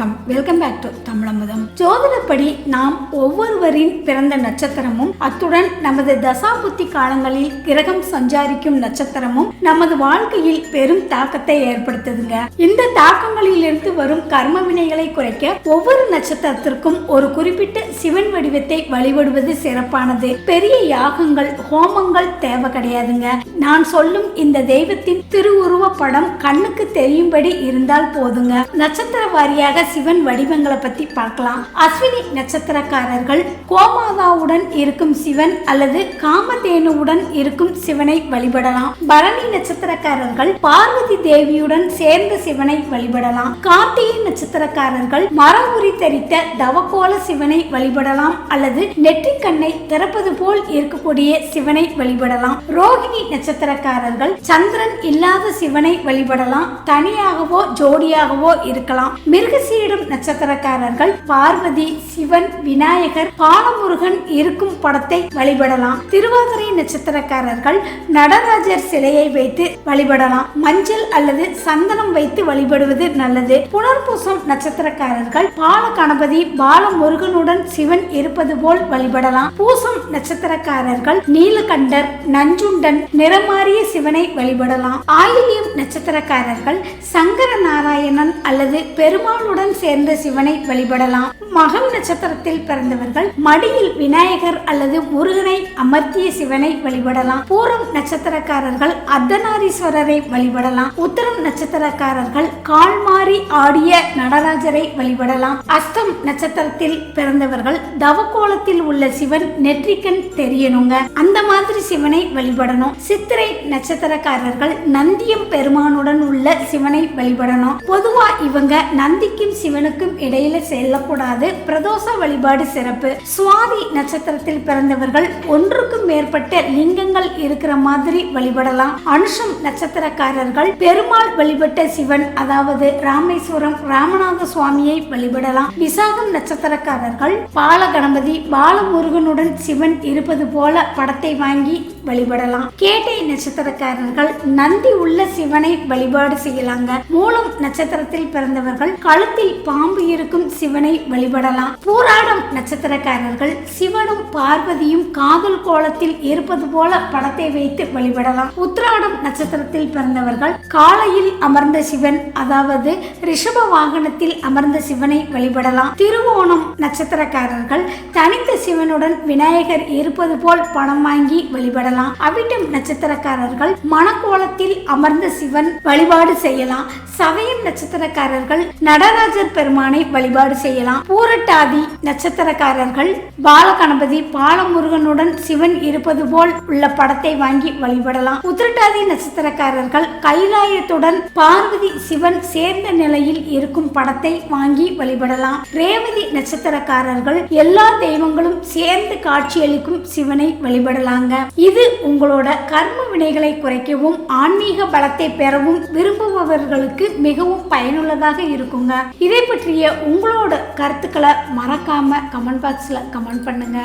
กรรม welcome back to Tamizhamudham ஜோதிடப்படி நாம் ஒவ்வொருவரின் பிறந்த நட்சத்திரமும் அத்துடன் நமது தசாபுத்தி காலங்களில் கிரகம் சஞ்சாரிக்கும் நட்சத்திரமும் நமது வாழ்க்கையில் பெரும் தாக்கத்தை ஏற்படுத்துதுங்க. இந்த தாக்கங்களிலிருந்து வரும் கர்ம வினைகளை குறைக்க ஒவ்வொரு நட்சத்திரத்திற்கும் ஒரு குறிப்பிட்ட சிவன் வடிவத்தை வழிபடுவது சிறப்பானது. பெரிய யாகங்கள் ஹோமங்கள் தேவை கிடையாதுங்க. நான் சொல்லும் இந்த தெய்வத்தின் திருவுருவ படம் கண்ணுக்கு தெரியும்படி இருந்தால் போதுங்க. நட்சத்திர வாரியாக சிவன் வடிவங்களை பத்தி பார்க்கலாம். அஸ்வினி நட்சத்திரக்காரர்கள் கோமாதாவுடன் இருக்கும் சிவன் அல்லது காமதேனுவுடன் இருக்கும் சிவனை வழிபடலாம். பரணி நட்சத்திரக்காரர்கள் பார்வதி தேவியுடன் சேர்ந்த சிவனை வழிபடலாம். கார்த்திகை நட்சத்திரக்காரர்கள் மர உரி தரித்த தவக்கோல சிவனை வழிபடலாம் அல்லது நெற்றிக்கண்ணை திறப்பது போல் இருக்கக்கூடிய சிவனை வழிபடலாம். ரோகிணி நட்சத்திரக்காரர்கள் சந்திரன் இல்லாத சிவனை வழிபடலாம். தனியாகவோ ஜோடியாகவோ இருக்கலாம். மிருகசீடம் நட்சத்திரக்காரர்கள் பார்வதி சிவன் விநாயகர் பாலமுருகன் இருக்கும் படத்தை வழிபடலாம். திருவாதிரை நட்சத்திரக்காரர்கள் நடராஜர் சிலையை வைத்து வழிபடலாம். மஞ்சள் அல்லது சந்தனம் வைத்து வழிபடுவது நல்லது. புனர்பூசம் நட்சத்திரக்காரர்கள் பால கணபதி பாலமுருகனுடன் சிவன் இருப்பது போல் வழிபடலாம். பூசம் நட்சத்திரக்காரர்கள் நீலகண்டர் நஞ்சுண்டன் நிறமாறிய சிவனை வழிபடலாம். ஆயிலியம் நட்சத்திரக்காரர்கள் சங்கர நாராயணன் அல்லது பெருமாளுடன் சேர்ந்து சேர்ந்து சிவனை வழிபடலாம். மகம் நட்சத்திரத்தில் பிறந்தவர்கள் மடியில் விநாயகர் அல்லது முருகனை அமர்த்திய சிவனை வழிபடலாம். பூரம் நட்சத்திரக்காரர்கள் அர்த்தநாரீஸ்வரரை வழிபடலாம். உத்தரம் நட்சத்திரக்காரர்கள் கால் மாறி ஆடிய நடராஜரை வழிபடலாம். அஸ்தம் நட்சத்திரத்தில் பிறந்தவர்கள் தவக்கோலத்தில் உள்ள சிவன் நெற்றிக்கண் தெரியணுங்க. அந்த மாதிரி சிவனை வழிபடணும். சித்திரை நட்சத்திரக்காரர்கள் நந்தியம் பெருமானுடன் உள்ள சிவனை வழிபடணும். பொதுவா இவங்க நந்திக்கும் சிவன் சிவனுக்கும் இடையில செல்லக்கூடாது. பிரதோஷ வழிபாடு சிறப்பு. சுவாதி நட்சத்திரத்தில் பிறந்தவர்கள் ஒன்றுக்கும் மேற்பட்ட லிங்கங்கள் இருக்கிற மாதிரி வழிபடலாம். அனுஷம் நட்சத்திரக்காரர்கள் பெருமாள் வழிபட்ட சிவன் அதாவது ராமேஸ்வரம் ராமநாத சுவாமியை வழிபடலாம். விசாகம் நட்சத்திரக்காரர்கள் பால கணபதி பாலமுருகனுடன் சிவன் இருப்பது போல படத்தை வாங்கி வழிபடலாம். கேட்டை நட்சத்திரக்காரர்கள் நந்தி உள்ள சிவனை வழிபாடு செய்யலாங்க. மூலம் நட்சத்திரத்தில் பிறந்தவர்கள் கழுத்தில் பாம்பு இருக்கும் சிவனை வழிபடலாம். பூராடம் நட்சத்திரக்காரர்கள் சிவனும் பார்வதியும் காதல் கோலத்தில் இருப்பது போல படத்தை வைத்து வழிபடலாம். உத்ராடம் நட்சத்திரத்தில் பிறந்தவர்கள் காலையில் அமர்ந்த சிவன் அதாவது ரிஷப வாகனத்தில் அமர்ந்த சிவனை வழிபடலாம். திருவோணம் நட்சத்திரக்காரர்கள் தனித்த சிவனுடன் விநாயகர் இருப்பது போல் பணம் வாங்கி வழிபடலாம். அவிட்டம் நட்சத்திரக்காரர்கள் மணக்கோலத்தில் அமர்ந்த சிவன் வழிபாடு செய்யலாம். சவயம் நட்சத்திரக்காரர்கள் நடராஜர் பெருமானை வழிபாடு செய்யலாம். பூரட்டாதி நட்சத்திரக்காரர்கள் பாலகணபதி பாலமுருகனுடன் சிவன் இருப்பது போல் உள்ள படத்தை வாங்கி வழிபடலாம். உத்திரட்டாதி நட்சத்திரக்காரர்கள் கைலாயத்துடன் பார்வதி சிவன் சேர்ந்த நிலையில் இருக்கும் படத்தை வாங்கி வழிபடலாம். ரேவதி நட்சத்திரக்காரர்கள் எல்லா தெய்வங்களும் சேர்ந்து காட்சியளிக்கும் சிவனை வழிபடலாங்க. இது உங்களோட கர்ம வினைகளை குறைக்கவும் ஆன்மீக பலத்தை பெறவும் விரும்புபவர்களுக்கு மிகவும் பயனுள்ளதாக இருக்குங்க. இதை பற்றிய உங்களோட கருத்துக்களை மறக்காம கமெண்ட் பாக்ஸில் கமெண்ட் பண்ணுங்க.